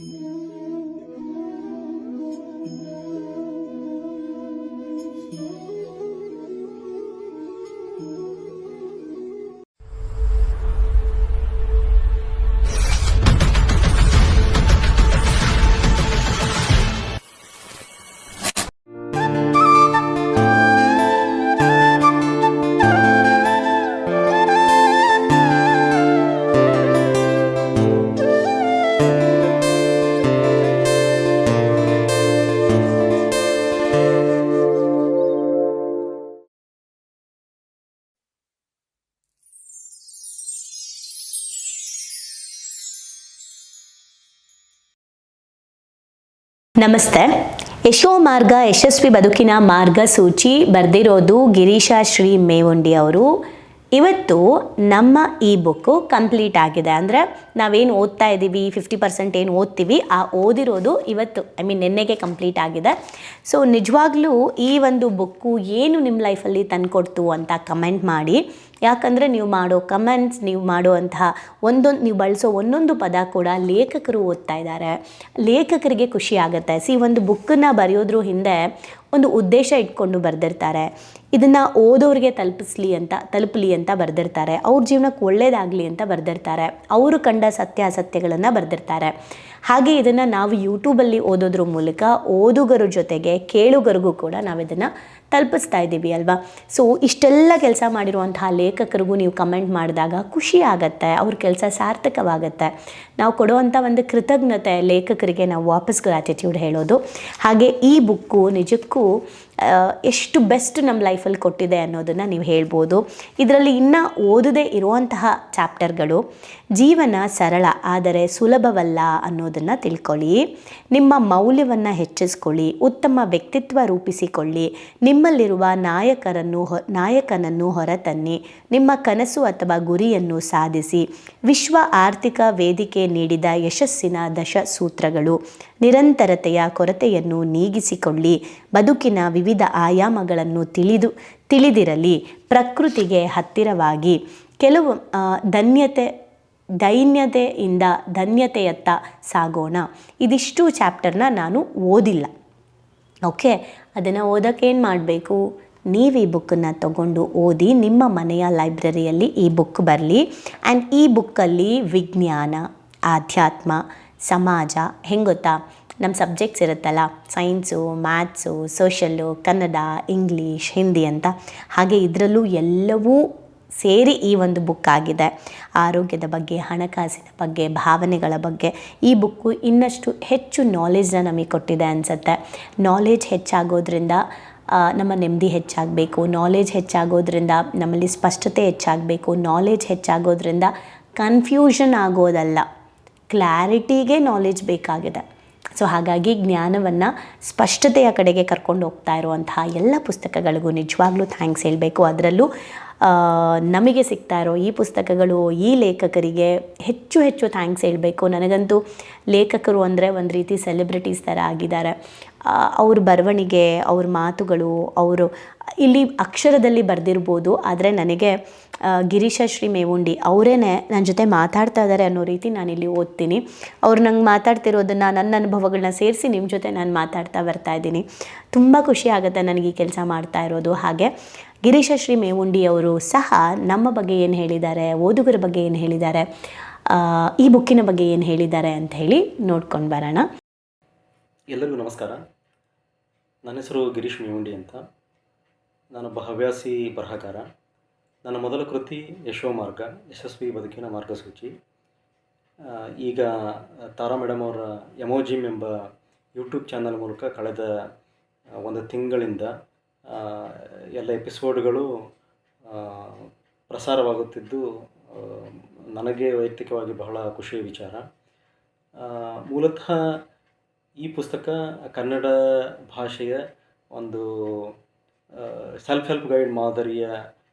Mm-hmm. ನಮಸ್ತೆ. ಯಶೋ ಮಾರ್ಗ, ಯಶಸ್ವಿ ಬದುಕಿನ ಮಾರ್ಗಸೂಚಿ ಬರೆದಿರೋದು ಗಿರೀಶ ಶ್ರೀ ಮೇವುಂಡಿ ಅವರು. ಇವತ್ತು ನಮ್ಮ ಈ ಬುಕ್ಕು ಕಂಪ್ಲೀಟ್ ಆಗಿದೆ. ಅಂದರೆ ನಾವೇನು ಓದ್ತಾ ಇದ್ದೀವಿ ಫಿಫ್ಟಿ ಪರ್ಸೆಂಟ್ ಏನು ಓದ್ತೀವಿ, ಆ ಓದಿರೋದು ಇವತ್ತು ಐ ಮೀನ್ ನಿನ್ನೆಗೆ ಕಂಪ್ಲೀಟ್ ಆಗಿದೆ. ಸೊ ನಿಜವಾಗ್ಲೂ ಈ ಒಂದು ಬುಕ್ಕು ಏನು ನಿಮ್ಮ ಲೈಫಲ್ಲಿ ತಂದುಕೊಡ್ತು ಅಂತ ಕಮೆಂಟ್ ಮಾಡಿ. ಯಾಕಂದರೆ ನೀವು ಮಾಡೋ ಕಮೆಂಟ್ಸ್ ನೀವು ಮಾಡುವಂತಹ ಒಂದೊಂದು, ನೀವು ಬಳಸೋ ಒಂದೊಂದು ಪದ ಕೂಡ ಲೇಖಕರು ಓದ್ತಾ ಇದ್ದಾರೆ. ಲೇಖಕರಿಗೆ ಖುಷಿ ಆಗುತ್ತೆ. ಸಿ ಒಂದು ಬುಕ್ಕನ್ನು ಬರೆಯೋದ್ರ ಹಿಂದೆ ಒಂದು ಉದ್ದೇಶ ಇಟ್ಕೊಂಡು ಬರೆದಿರ್ತಾರೆ. ಇದನ್ನು ಓದೋರಿಗೆ ತಲುಪಿಸ್ಲಿ ಅಂತ, ತಲುಪಲಿ ಅಂತ ಬರೆದಿರ್ತಾರೆ. ಅವ್ರ ಜೀವನಕ್ಕೆ ಒಳ್ಳೇದಾಗಲಿ ಅಂತ ಬರೆದಿರ್ತಾರೆ. ಅವರು ಕಂಡ ಸತ್ಯಾಸತ್ಯಗಳನ್ನು ಬರೆದಿರ್ತಾರೆ. ಹಾಗೆ ಇದನ್ನು ನಾವು ಯೂಟ್ಯೂಬಲ್ಲಿ ಓದೋದ್ರ ಮೂಲಕ ಓದುಗರ ಜೊತೆಗೆ ಕೇಳುಗರಿಗೂ ಕೂಡ ನಾವು ಇದನ್ನು ತಲುಪಿಸ್ತಾ ಇದ್ದೀವಿ ಅಲ್ವಾ? ಸೊ ಇಷ್ಟೆಲ್ಲ ಕೆಲಸ ಮಾಡಿರುವಂತಹ ಲೇಖಕರಿಗೂ ನೀವು ಕಮೆಂಟ್ ಮಾಡಿದಾಗ ಖುಷಿ ಆಗುತ್ತೆ, ಅವ್ರ ಕೆಲಸ ಸಾರ್ಥಕವಾಗುತ್ತೆ. ನಾವು ಕೊಡುವಂಥ ಒಂದು ಕೃತಜ್ಞತೆ ಲೇಖಕರಿಗೆ ನಾವು ವಾಪಸ್ ಗ್ರಾಟಿಟ್ಯೂಡ್ ಹೇಳೋದು. ಹಾಗೆ ಈ ಬುಕ್ಕು ನಿಜಕ್ಕೂ ಎಷ್ಟು ಬೆಸ್ಟ್ ನಮ್ಮ ಲೈಫಲ್ಲಿ ಕೊಟ್ಟಿದೆ ಅನ್ನೋದನ್ನು ನೀವು ಹೇಳ್ಬೋದು. ಇದರಲ್ಲಿ ಇನ್ನೂ ಓದದೇ ಇರುವಂತಹ ಚಾಪ್ಟರ್ಗಳು ಜೀವನ ಸರಳ, ಆದರೆ ಸುಲಭವಲ್ಲ ಅನ್ನೋದನ್ನು ತಿಳ್ಕೊಳ್ಳಿ. ನಿಮ್ಮ ಮೌಲ್ಯವನ್ನು ಹೆಚ್ಚಿಸ್ಕೊಳ್ಳಿ, ಉತ್ತಮ ವ್ಯಕ್ತಿತ್ವ ರೂಪಿಸಿಕೊಳ್ಳಿ, ನಿಮ್ಮಲ್ಲಿರುವ ನಾಯಕರನ್ನು ಹೊ, ನಾಯಕನನ್ನು ಹೊರತನ್ನಿ, ನಿಮ್ಮ ಕನಸು ಅಥವಾ ಗುರಿಯನ್ನು ಸಾಧಿಸಿ. ವಿಶ್ವ ಆರ್ಥಿಕ ವೇದಿಕೆ ನೀಡಿದ ಯಶಸ್ಸಿನ ದಶ ಸೂತ್ರಗಳು ನಿರಂತರತೆಯ ಕೊರತೆಯನ್ನು ನೀಗಿಸಿಕೊಳ್ಳಿ. ಬದುಕಿನ ವಿವಿಧ ಆಯಾಮಗಳನ್ನು ತಿಳಿದು, ತಿಳಿದಿರಲಿ, ಪ್ರಕೃತಿಗೆ ಹತ್ತಿರವಾಗಿ. ಕೆಲವು ಧನ್ಯತೆ ದೈನ್ಯತೆಯಿಂದ ಧನ್ಯತೆಯತ್ತ ಸಾಗೋಣ. ಇದಿಷ್ಟು ಚಾಪ್ಟರ್ನ ನಾನು ಓದಿಲ್ಲ. ಓಕೆ? ಅದನ್ನು ಓದೋಕ್ಕೇನು ಮಾಡಬೇಕು? ನೀವು ಈ ಬುಕ್ಕನ್ನು ತಗೊಂಡು ಓದಿ ನಿಮ್ಮ ಮನೆಯ ಲೈಬ್ರರಿಯಲ್ಲಿ ಈ ಬುಕ್ ಬರಲಿ. ಆ್ಯಂಡ್ ಈ ಬುಕ್ಕಲ್ಲಿ ವಿಜ್ಞಾನ, ಆಧ್ಯಾತ್ಮ, ಸಮಾಜ ಹೆಂಗೆ ಗೊತ್ತಾ ನಮ್ಮ ಸಬ್ಜೆಕ್ಟ್ಸ್ ಇರುತ್ತಲ್ಲ, science, maths, social, Kannada, English, Hindi ಅಂತ. ಹಾಗೆ ಇದರಲ್ಲೂ ಎಲ್ಲವೂ ಸೇರಿ ಈ ಒಂದು ಬುಕ್ ಆಗಿದೆ. ಆರೋಗ್ಯದ ಬಗ್ಗೆ, ಹಣಕಾಸಿನ ಬಗ್ಗೆ, ಭಾವನೆಗಳ ಬಗ್ಗೆ ಈ ಬುಕ್ಕು ಇನ್ನಷ್ಟು ಹೆಚ್ಚು ನಾಲೆಜ್ನ ನಮಗೆ ಕೊಟ್ಟಿದೆ ಅನಿಸುತ್ತೆ. ನಾಲೆಜ್ ಹೆಚ್ಚಾಗೋದ್ರಿಂದ ನಮ್ಮ ನೆಮ್ಮದಿ ಹೆಚ್ಚಾಗಬೇಕು. ನಾಲೆಜ್ ಹೆಚ್ಚಾಗೋದ್ರಿಂದ ನಮ್ಮಲ್ಲಿ ಸ್ಪಷ್ಟತೆ ಹೆಚ್ಚಾಗಬೇಕು. ನಾಲೆಜ್ ಹೆಚ್ಚಾಗೋದ್ರಿಂದ ಕನ್ಫ್ಯೂಷನ್ ಆಗೋದಲ್ಲ. ಕ್ಲಾರಿಟಿಗೆ ನಾಲೆಜ್ ಬೇಕಾಗಿದೆ. ಸೊ ಹಾಗಾಗಿ ಜ್ಞಾನವನ್ನು ಸ್ಪಷ್ಟತೆಯ ಕಡೆಗೆ ಕರ್ಕೊಂಡು ಹೋಗ್ತಾ ಇರುವಂತಹ ಎಲ್ಲ ಪುಸ್ತಕಗಳಿಗೂ ನಿಜವಾಗ್ಲೂ ಥ್ಯಾಂಕ್ಸ್ ಹೇಳಬೇಕು. ಅದರಲ್ಲೂ ನಮಗೆ ಸಿಗ್ತಾ ಇರೋ ಈ ಪುಸ್ತಕಗಳು, ಈ ಲೇಖಕರಿಗೆ ಹೆಚ್ಚು ಹೆಚ್ಚು ಥ್ಯಾಂಕ್ಸ್ ಹೇಳಬೇಕು. ನನಗಂತೂ ಲೇಖಕರು ಅಂದರೆ ಒಂದು ರೀತಿ ಸೆಲೆಬ್ರಿಟೀಸ್ ಥರ ಆಗಿದ್ದಾರೆ. ಅವ್ರ ಬರವಣಿಗೆ, ಅವ್ರ ಮಾತುಗಳು, ಅವರು ಇಲ್ಲಿ ಅಕ್ಷರದಲ್ಲಿ ಬರೆದಿರ್ಬೋದು, ಆದರೆ ನನಗೆ ಗಿರೀಶ ಶ್ರೀ ಮೇವುಂಡಿ ಅವರೇ ನನ್ನ ಜೊತೆ ಮಾತಾಡ್ತಾ ಇದ್ದಾರೆ ಅನ್ನೋ ರೀತಿ ನಾನಿಲ್ಲಿ ಓದ್ತೀನಿ. ಅವ್ರು ನಂಗೆ ಮಾತಾಡ್ತಿರೋದನ್ನು ನನ್ನ ಅನುಭವಗಳನ್ನ ಸೇರಿಸಿ ನಿಮ್ಮ ಜೊತೆ ನಾನು ಮಾತಾಡ್ತಾ ಬರ್ತಾ ಇದ್ದೀನಿ. ತುಂಬ ಖುಷಿ ಆಗುತ್ತೆ ನನಗೆ ಈ ಕೆಲಸ ಮಾಡ್ತಾ ಇರೋದು. ಹಾಗೆ ಗಿರೀಶ ಶ್ರೀ ಮೇವುಂಡಿ ಅವರು ಸಹ ನಮ್ಮ ಬಗ್ಗೆ ಏನು ಹೇಳಿದ್ದಾರೆ, ಓದುಗರ ಬಗ್ಗೆ ಏನು ಹೇಳಿದ್ದಾರೆ ಈ ಬುಕ್ಕಿನ ಬಗ್ಗೆ ಏನು ಹೇಳಿದ್ದಾರೆ ಅಂತ ಹೇಳಿ ನೋಡ್ಕೊಂಡು ಬರೋಣ. ಎಲ್ಲರಿಗೂ ನಮಸ್ಕಾರ. ನನ್ನ ಹೆಸರು ಗಿರೀಶ್ ಮೇವುಂಡಿ ಅಂತ. ನಾನೊಬ್ಬ ಹವ್ಯಾಸಿ ಬರಹಗಾರ. ನನ್ನ ಮೊದಲ ಕೃತಿ ಯಶೋ ಮಾರ್ಗ ಯಶಸ್ವಿ ಬದುಕಿನ ಮಾರ್ಗಸೂಚಿ. ಈಗ ತಾರಾ ಮೇಡಮ್ ಅವರ ಎಮೋಜಿಮ್ ಎಂಬ ಯೂಟ್ಯೂಬ್ ಚಾನಲ್ ಮೂಲಕ ಕಳೆದ ಒಂದು ತಿಂಗಳಿಂದ ಎಲ್ಲ ಎಪಿಸೋಡ್ಗಳು ಪ್ರಸಾರವಾಗುತ್ತಿದ್ದು ನನಗೆ ವೈಯಕ್ತಿಕವಾಗಿ ಬಹಳ ಖುಷಿಯ ವಿಚಾರ. ಮೂಲತಃ ಈ ಪುಸ್ತಕ ಕನ್ನಡ ಭಾಷೆಯ ಒಂದು ಸೆಲ್ಫ್ ಹೆಲ್ಪ್ ಗೈಡ್ ಮಾದರಿಯ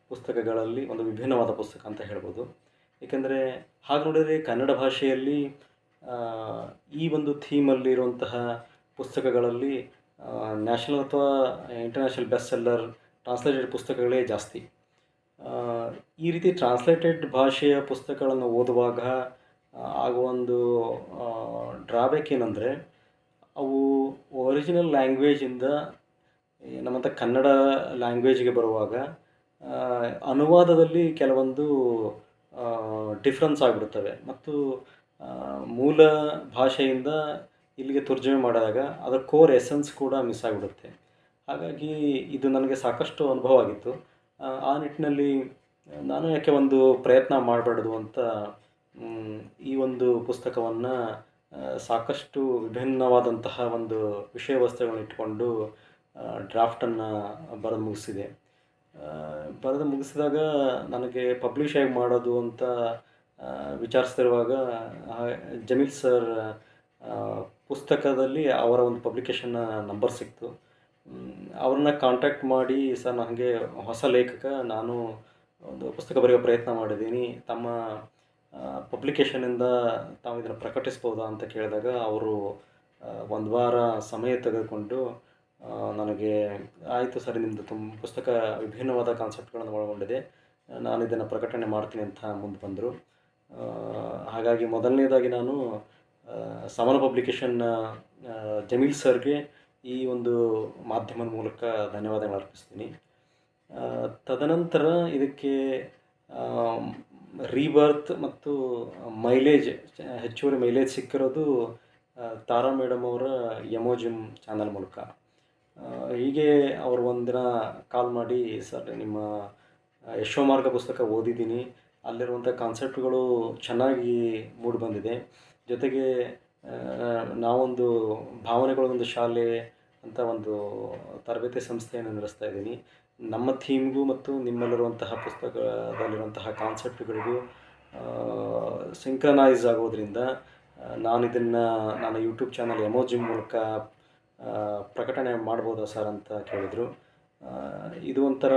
ಪುಸ್ತಕಗಳಲ್ಲಿ ಒಂದು ವಿಭಿನ್ನವಾದ ಪುಸ್ತಕ ಅಂತ ಹೇಳ್ಬೋದು. ಏಕೆಂದರೆ ಹಾಗೆ ನೋಡಿದರೆ ಕನ್ನಡ ಭಾಷೆಯಲ್ಲಿ ಈ ಒಂದು ಥೀಮಲ್ಲಿರುವಂತಹ ಪುಸ್ತಕಗಳಲ್ಲಿ ನ್ಯಾಷನಲ್ ಅಥವಾ ಇಂಟರ್ನ್ಯಾಷನಲ್ ಬೆಸ್ಟ್ ಸೆಲ್ಲರ್ ಟ್ರಾನ್ಸ್ಲೇಟೆಡ್ ಪುಸ್ತಕಗಳೇ ಜಾಸ್ತಿ. ಈ ರೀತಿ ಟ್ರಾನ್ಸ್ಲೇಟೆಡ್ ಭಾಷೆಯ ಪುಸ್ತಕಗಳನ್ನು ಓದುವಾಗ ಆಗುವ ಒಂದು ಡ್ರಾಬ್ಯಾಕ್ ಏನಂದರೆ, ಅವು ಒರಿಜಿನಲ್ ಲ್ಯಾಂಗ್ವೇಜಿಂದ ನಮ್ಮಂಥ ಕನ್ನಡ ಲ್ಯಾಂಗ್ವೇಜ್ಗೆ ಬರುವಾಗ ಅನುವಾದದಲ್ಲಿ ಕೆಲವೊಂದು ಡಿಫ್ರೆನ್ಸ್ ಆಗಿಬಿಡುತ್ತವೆ. ಮತ್ತು ಮೂಲ ಭಾಷೆಯಿಂದ ಇಲ್ಲಿಗೆ ತರ್ಜುಮೆ ಮಾಡಿದಾಗ ಅದರ ಕೋರ್ ಎಸೆನ್ಸ್ ಕೂಡ ಮಿಸ್ ಆಗಿಬಿಡುತ್ತೆ. ಹಾಗಾಗಿ ಇದು ನನಗೆ ಸಾಕಷ್ಟು ಅನುಭವ ಆಗಿತ್ತು. ಆ, ನಿಟ್ಟಿನಲ್ಲಿ ನಾನು ಯಾಕೆ ಒಂದು ಪ್ರಯತ್ನ ಮಾಡಬಾರ್ದು ಅಂತ ಈ ಒಂದು ಪುಸ್ತಕವನ್ನು ಸಾಕಷ್ಟು ವಿಭಿನ್ನವಾದಂತಹ ಒಂದು ವಿಷಯ ವಸ್ತುಗಳನ್ನ ಇಟ್ಕೊಂಡು ಡ್ರಾಫ್ಟನ್ನು ಬರೆದು ಮುಗಿಸಿದೆ. ಬರೆದು ಮುಗಿಸಿದಾಗ ನನಗೆ ಪಬ್ಲಿಷ್ ಆಗಿ ಮಾಡೋದು ಅಂತ ವಿಚಾರಿಸ್ತಿರುವಾಗ ಜಮೀಲ್ ಸರ್ ಪುಸ್ತಕದಲ್ಲಿ ಅವರ ಒಂದು ಪಬ್ಲಿಕೇಶನ್ನ ನಂಬರ್ ಸಿಕ್ತು. ಅವ್ರನ್ನ ಕಾಂಟ್ಯಾಕ್ಟ್ ಮಾಡಿ, ಸರ್ ನನಗೆ ಹೊಸ ಲೇಖಕ, ನಾನು ಒಂದು ಪುಸ್ತಕ ಬರೆಯೋ ಪ್ರಯತ್ನ ಮಾಡಿದ್ದೀನಿ. ತಮ್ಮ ಪಬ್ಲಿಕೇಶನಿಂದ ತಾವು ಇದನ್ನು ಪ್ರಕಟಿಸ್ಬೋದಾ? ಅಂತ ಕೇಳಿದಾಗ ಅವರು ಒಂದು ವಾರ ಸಮಯ ತೆಗೆದುಕೊಂಡು ನನಗೆ ಆಯಿತು ಸರ್ ನಿಮ್ಮದು ತುಂಬ ಪುಸ್ತಕ ವಿಭಿನ್ನವಾದ ಕಾನ್ಸೆಪ್ಟ್ಗಳನ್ನು ಒಳಗೊಂಡಿದೆ. ನಾನು ಇದನ್ನು ಪ್ರಕಟಣೆ ಮಾಡ್ತೀನಿ ಅಂತ ಮುಂದೆ ಬಂದರು. ಹಾಗಾಗಿ ಮೊದಲನೇದಾಗಿ ನಾನು ಸಮನ ಪಬ್ಲಿಕೇಶನ್ನ ಜಮೀಲ್ ಸರ್ಗೆ ಈ ಒಂದು ಮಾಧ್ಯಮದ ಮೂಲಕ ಧನ್ಯವಾದಗಳು ಅರ್ಪಿಸ್ತೀನಿ. ತದನಂತರ ಇದಕ್ಕೆ ರೀಬರ್ತ್ ಮತ್ತು ಮೈಲೇಜ್ ಹೆಚ್ಚುವರಿ ಮೈಲೇಜ್ ಸಿಕ್ಕಿರೋದು ತಾರಾ ಮೇಡಮ್ ಅವರ ಯಮೋಜಿಮ್ ಚಾನಲ್ ಮೂಲಕ. ಹೀಗೆ ಅವರು ಒಂದಿನ ಕಾಲ್ ಮಾಡಿ, ಸರ್, ನಿಮ್ಮ ಯಶೋಮಾರ್ಗ ಪುಸ್ತಕ ಓದಿದ್ದೀನಿ. ಅಲ್ಲಿರುವಂಥ ಕಾನ್ಸೆಪ್ಟ್ಗಳು ಚೆನ್ನಾಗಿ ಮೂಡಿ ಬಂದಿದೆ ಜೊತೆಗೆ ನಾವೊಂದು ಭಾವನೆಗಳ, ಒಂದು ಶಾಲೆ ಅಂತ ಒಂದು ತರಬೇತಿ ಸಂಸ್ಥೆಯನ್ನು ನಡೆಸ್ತಾ ಇದ್ದೀನಿ. ನಮ್ಮ ಥೀಮ್ಗೂ ಮತ್ತು ನಿಮ್ಮಲ್ಲಿರುವಂತಹ ಪುಸ್ತಕದಲ್ಲಿರುವಂತಹ ಕಾನ್ಸೆಪ್ಟ್ಗಳಿಗೂ ಸಿಂಕ್ರನೈಸ್ ಆಗೋದ್ರಿಂದ ನಾನು ಇದನ್ನು ನನ್ನ ಯೂಟ್ಯೂಬ್ ಚಾನಲ್ ಎಮೋಜಿ ಮೂಲಕ ಪ್ರಕಟಣೆ ಮಾಡ್ಬೋದಾ ಸರ್ ಅಂತ ಕೇಳಿದರು. ಇದು ಒಂಥರ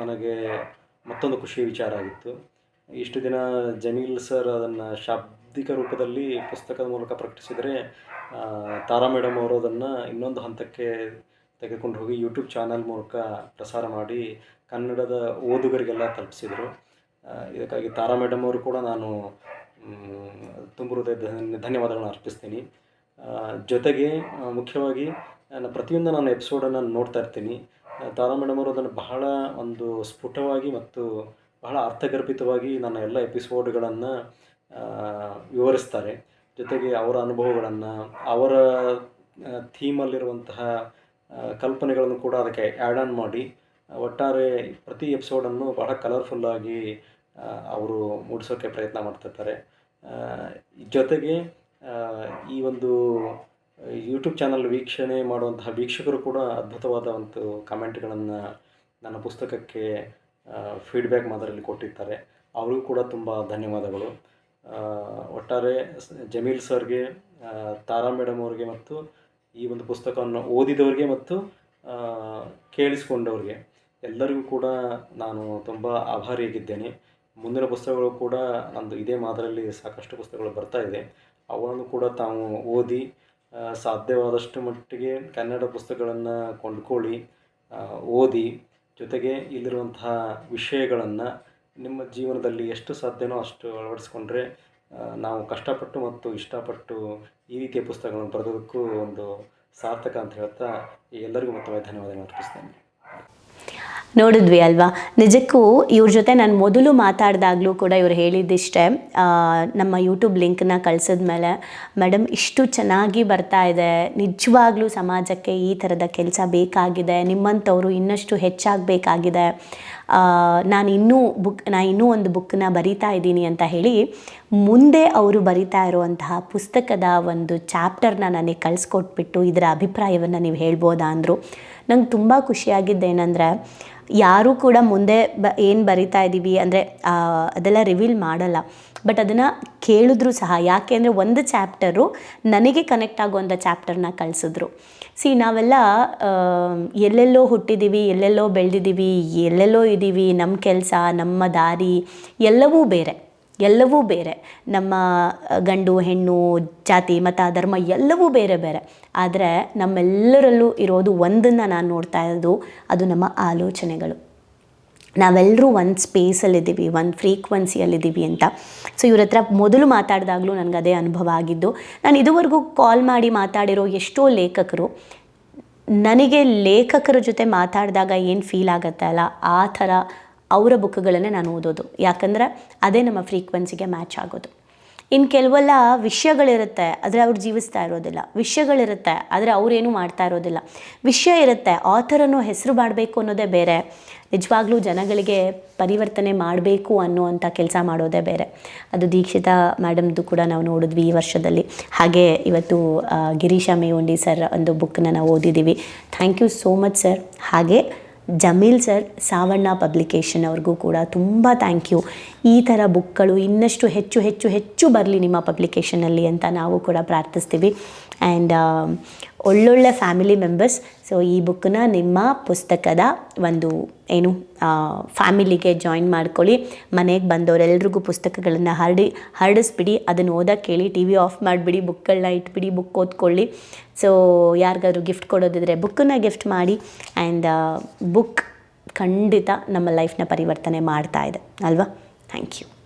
ನನಗೆ ಮತ್ತೊಂದು ಖುಷಿ ವಿಚಾರ ಆಗಿತ್ತು. ಇಷ್ಟು ದಿನ ಜಮೀಲ್ ಸರ್ ಅದನ್ನು ಶಾಬ್ದಿಕ ರೂಪದಲ್ಲಿ ಪುಸ್ತಕದ ಮೂಲಕ ಪ್ರಕಟಿಸಿದರೆ ತಾರಾ ಮೇಡಮ್ ಅವರು ಅದನ್ನು ಇನ್ನೊಂದು ಹಂತಕ್ಕೆ ತೆಗೆದುಕೊಂಡು ಹೋಗಿ ಯೂಟ್ಯೂಬ್ ಚಾನಲ್ ಮೂಲಕ ಪ್ರಸಾರ ಮಾಡಿ ಕನ್ನಡದ ಓದುಗರಿಗೆಲ್ಲ ತಲುಪಿಸಿದರು. ಇದಕ್ಕಾಗಿ ತಾರಾ ಮೇಡಮ್ ಅವರು ಕೂಡ ನಾನು ತುಂಬ ಹೃದಯ ಧನ್ಯವಾದಗಳನ್ನ ಅರ್ಪಿಸ್ತೀನಿ. ಜೊತೆಗೆ ಮುಖ್ಯವಾಗಿ ನಾನು ಪ್ರತಿಯೊಂದು ನಾನು ಎಪಿಸೋಡನ್ನು ನೋಡ್ತಾ ಇರ್ತೀನಿ. ತಾರಾ ಮೇಡಮ್ ಅವರು ಅದನ್ನು ಬಹಳ ಒಂದು ಸ್ಫುಟವಾಗಿ ಮತ್ತು ಬಹಳ ಅರ್ಥಗರ್ಭಿತವಾಗಿ ನನ್ನ ಎಲ್ಲ ಎಪಿಸೋಡ್ಗಳನ್ನು ವಿವರಿಸ್ತಾರೆ. ಜೊತೆಗೆ ಅವರ ಅನುಭವಗಳನ್ನು, ಅವರ ಥೀಮಲ್ಲಿರುವಂತಹ ಕಲ್ಪನೆಗಳನ್ನು ಕೂಡ ಅದಕ್ಕೆ ಆ್ಯಡ್ ಆನ್ ಮಾಡಿ, ಒಟ್ಟಾರೆ ಪ್ರತಿ ಎಪಿಸೋಡನ್ನು ಬಹಳ ಕಲರ್ಫುಲ್ಲಾಗಿ ಅವರು ಮೂಡಿಸೋಕ್ಕೆ ಪ್ರಯತ್ನ ಮಾಡ್ತಿರ್ತಾರೆ ಜೊತೆಗೆ ಈ ಒಂದು ಯೂಟ್ಯೂಬ್ ಚಾನಲ್ ವೀಕ್ಷಣೆ ಮಾಡುವಂತಹ ವೀಕ್ಷಕರು ಕೂಡ ಅದ್ಭುತವಾದ ಒಂದು ಕಮೆಂಟ್ಗಳನ್ನು ನನ್ನ ಪುಸ್ತಕಕ್ಕೆ ಫೀಡ್ಬ್ಯಾಕ್ ಮಾದರಿಯಲ್ಲಿ ಕೊಟ್ಟಿರ್ತಾರೆ. ಅವರಿಗೂ ಕೂಡ ತುಂಬ ಧನ್ಯವಾದಗಳು. ಒಟ್ಟಾರೆ ಜಮೀಲ್ ಸರ್ಗೆ ತಾರಾ ಮೇಡಮ್ ಅವ್ರಿಗೆ ಮತ್ತು ಈ ಒಂದು ಪುಸ್ತಕವನ್ನು ಓದಿದವರಿಗೆ ಮತ್ತು ಕೇಳಿಸ್ಕೊಂಡವ್ರಿಗೆ ಎಲ್ಲರಿಗೂ ಕೂಡ ನಾನು ತುಂಬ ಆಭಾರಿಯಾಗಿದ್ದೇನೆ ಮುಂದಿನ ಪುಸ್ತಕಗಳು ಕೂಡ ನಂದು ಇದೇ ಮಾದರಿಯಲ್ಲಿ ಸಾಕಷ್ಟು ಪುಸ್ತಕಗಳು ಬರ್ತಾ ಇದೆ. ಅವನ್ನು ಕೂಡ ತಾವು ಓದಿ ಸಾಧ್ಯವಾದಷ್ಟು ಮಟ್ಟಿಗೆ ಕನ್ನಡ ಪುಸ್ತಕಗಳನ್ನು ಕೊಂಡ್ಕೊಳ್ಳಿ ಓದಿ, ಜೊತೆಗೆ ಇಲ್ಲಿರುವಂತಹ ವಿಷಯಗಳನ್ನು ನಿಮ್ಮ ಜೀವನದಲ್ಲಿ ಎಷ್ಟು ಸಾಧ್ಯನೋ ಅಷ್ಟು ಅಳವಡಿಸ್ಕೊಂಡ್ರೆ ನಾವು ಕಷ್ಟಪಟ್ಟು ಮತ್ತು ಇಷ್ಟಪಟ್ಟು ಈ ರೀತಿಯ ಪುಸ್ತಕಗಳನ್ನು ಬರೆದೋದಕ್ಕೂ ಒಂದು ಸಾರ್ಥಕ ಅಂತ ಹೇಳ್ತಾ ಎಲ್ಲರಿಗೂ ಮತ್ತೊಮ್ಮೆ ಧನ್ಯವಾದಗಳನ್ನು ಅರ್ಪಿಸ್ತೇನೆ ನೋಡಿದ್ವಿ ಅಲ್ವಾ? ನಿಜಕ್ಕೂ ಇವ್ರ ಜೊತೆ ನಾನು ಮೊದಲು ಮಾತಾಡಿದಾಗಲೂ ಕೂಡ ಇವ್ರು ಹೇಳಿದ್ದಿಷ್ಟೇ ನಮ್ಮ ಯೂಟ್ಯೂಬ್ ಲಿಂಕ್ನ ಕಳಿಸಿದ್ಮೇಲೆ ಮೇಡಮ್ ಇಷ್ಟು ಚೆನ್ನಾಗಿ ಬರ್ತಾ ಇದೆ. ನಿಜವಾಗ್ಲೂ ಸಮಾಜಕ್ಕೆ ಈ ಥರದ ಕೆಲಸ ಬೇಕಾಗಿದೆ. ನಿಮ್ಮಂಥವ್ರು ಇನ್ನಷ್ಟು ಹೆಚ್ಚಾಗಬೇಕಾಗಿದೆ. ನಾನು ಇನ್ನೂ ಬುಕ್, ನಾನು ಇನ್ನೂ ಒಂದು ಬುಕ್ನ ಬರಿತಾ ಇದ್ದೀನಿ ಅಂತ ಹೇಳಿ ಮುಂದೆ ಅವರು ಬರಿತಾ ಇರುವಂತಹ ಪುಸ್ತಕದ ಒಂದು ಚಾಪ್ಟರ್ನ ನನಗೆ ಕಳಿಸ್ಕೊಟ್ಬಿಟ್ಟು ಇದರ ಅಭಿಪ್ರಾಯವನ್ನು ನೀವು ಹೇಳ್ಬೋದಾ ಅಂದರು. ನಂಗೆ ತುಂಬ ಖುಷಿಯಾಗಿದ್ದೇನೆಂದರೆ ಯಾರೂ ಕೂಡ ಮುಂದೆ ಬ, ಏನು ಬರಿತಾ ಇದ್ದೀವಿ ಅಂದರೆ ಅದೆಲ್ಲ ರಿವೀಲ್ ಮಾಡಲ್ಲ. ಬಟ್ ಅದನ್ನು ಕೇಳಿದ್ರು ಸಹ, ಯಾಕೆ ಅಂದರೆ ಒಂದು ಚಾಪ್ಟರು ನನಗೆ ಕನೆಕ್ಟ್ ಆಗುವಂಥ ಚಾಪ್ಟರ್ನ ಕಳಿಸಿದ್ರು. ಸಿ ನಾವೆಲ್ಲ ಎಲ್ಲೆಲ್ಲೋ ಹುಟ್ಟಿದ್ದೀವಿ ಎಲ್ಲೆಲ್ಲೋ ಬೆಳೆದಿದ್ದೀವಿ ಎಲ್ಲೆಲ್ಲೋ ಇದ್ದೀವಿ ನಮ್ಮ ಕೆಲಸ, ನಮ್ಮ ದಾರಿ, ಎಲ್ಲವೂ ಬೇರೆ. ಎಲ್ಲವೂ ಬೇರೆ. ನಮ್ಮ ಗಂಡು, ಹೆಣ್ಣು, ಜಾತಿ, ಮತ, ಧರ್ಮ ಎಲ್ಲವೂ ಬೇರೆ ಬೇರೆ. ಆದರೆ ನಮ್ಮೆಲ್ಲರಲ್ಲೂ ಇರೋದು ಒಂದನ್ನು ನಾನು ನೋಡ್ತಾ ಇರೋದು, ಅದು ನಮ್ಮ ಆಲೋಚನೆಗಳು. ನಾವೆಲ್ಲರೂ ಒಂದು ಸ್ಪೇಸಲ್ಲಿದ್ದೀವಿ, ಒಂದು ಫ್ರೀಕ್ವೆನ್ಸಿಯಲ್ಲಿದ್ದೀವಿ ಅಂತ. ಸೊ, ಇವ್ರ ಹತ್ರ ಮೊದಲು ಮಾತಾಡಿದಾಗಲೂ ನನಗೆ ಅದೇ ಅನುಭವ ಆಗಿದ್ದು. ನಾನು ಇದುವರೆಗೂ ಕಾಲ್ ಮಾಡಿ ಮಾತಾಡಿರೋ ಎಷ್ಟೋ ಲೇಖಕರು, ನನಗೆ ಲೇಖಕರ ಜೊತೆ ಮಾತಾಡಿದಾಗ ಏನು ಫೀಲ್ ಆಗತ್ತಲ್ಲ? ಆ ಥರ ಅವರ ಬುಕ್ಗಳನ್ನೇ ನಾನು ಓದೋದು. ಯಾಕಂದರೆ ಅದೇ ನಮ್ಮ ಫ್ರೀಕ್ವೆನ್ಸಿಗೆ ಮ್ಯಾಚ್ ಆಗೋದು. ಇನ್ನು ಕೆಲವೆಲ್ಲ ವಿಷಯಗಳಿರುತ್ತೆ, ಆದರೆ ಅವ್ರು ಜೀವಿಸ್ತಾ ಇರೋದಿಲ್ಲ. ವಿಷಯಗಳಿರುತ್ತೆ, ಆದರೆ ಅವರೇನು ಮಾಡ್ತಾ ಇರೋದಿಲ್ಲ. ವಿಷಯ ಇರುತ್ತೆ ಆಥರನ್ನು ಹೆಸರು ಮಾಡಬೇಕು ಅನ್ನೋದೇ ಬೇರೆ. ನಿಜವಾಗ್ಲೂ ಜನಗಳಿಗೆ ಪರಿವರ್ತನೆ ಮಾಡಬೇಕು ಅನ್ನುವಂಥ ಕೆಲಸ ಮಾಡೋದೇ ಬೇರೆ. ಅದು ದೀಕ್ಷಿತಾ ಮೇಡಮ್ದು ಕೂಡ ನಾವು ನೋಡಿದ್ವಿ ಈ ವರ್ಷದಲ್ಲಿ. ಹಾಗೆ ಇವತ್ತು ಗಿರೀಶ ಮೇವುಂಡಿ ಸರ್ ಒಂದು ಬುಕ್ಕನ್ನ ನಾವು ಓದಿದ್ದೀವಿ. Thank you so much sir ಹಾಗೆ ಜಮೀಲ್ ಸರ್, ಸಾವಣ್ಣ ಪಬ್ಲಿಕೇಶನ್ ಅವ್ರಿಗೂ ಕೂಡ ತುಂಬ ಥ್ಯಾಂಕ್ ಯು ಈ ಥರ ಬುಕ್ಗಳು ಇನ್ನಷ್ಟು ಹೆಚ್ಚು ಹೆಚ್ಚು ಹೆಚ್ಚು ಬರಲಿ ನಿಮ್ಮ ಪಬ್ಲಿಕೇಶನಲ್ಲಿ ಅಂತ ನಾವು ಕೂಡ ಪ್ರಾರ್ಥಿಸ್ತೀವಿ. ಆ್ಯಂಡ್ ಒಳ್ಳೊಳ್ಳೆ ಫ್ಯಾಮಿಲಿ ಮೆಂಬರ್ಸ್ ಸೊ ಈ ಬುಕ್ಕನ್ನ ನಿಮ್ಮ ಪುಸ್ತಕದ ಒಂದು ಏನು ಫ್ಯಾಮಿಲಿಗೆ ಜಾಯಿನ್ ಮಾಡ್ಕೊಳ್ಳಿ. ಮನೆಗೆ ಬಂದವರೆಲ್ರಿಗೂ ಪುಸ್ತಕಗಳನ್ನು ಹರಡಿ, ಹರಡಿಸ್ಬಿಡಿ. ಅದನ್ನು ಓದೋಕ್ಕೆ ಕೇಳಿ, ಟಿ ವಿ ಆಫ್ ಮಾಡಿಬಿಡಿ ಬುಕ್ಗಳನ್ನ ಇಟ್ಬಿಡಿ ಬುಕ್ ಓದ್ಕೊಳ್ಳಿ. ಸೊ ಯಾರಿಗಾದ್ರೂ ಗಿಫ್ಟ್ ಕೊಡೋದಿದ್ರೆ ಬುಕ್ಕನ್ನು ಗಿಫ್ಟ್ ಮಾಡಿ. ಆ್ಯಂಡ್ ಬುಕ್ ಖಂಡಿತ ನಮ್ಮ ಲೈಫ್ನ ಪರಿವರ್ತನೆ ಮಾಡ್ತಾ ಇದೆ. ಅಲ್ವಾ? Thank you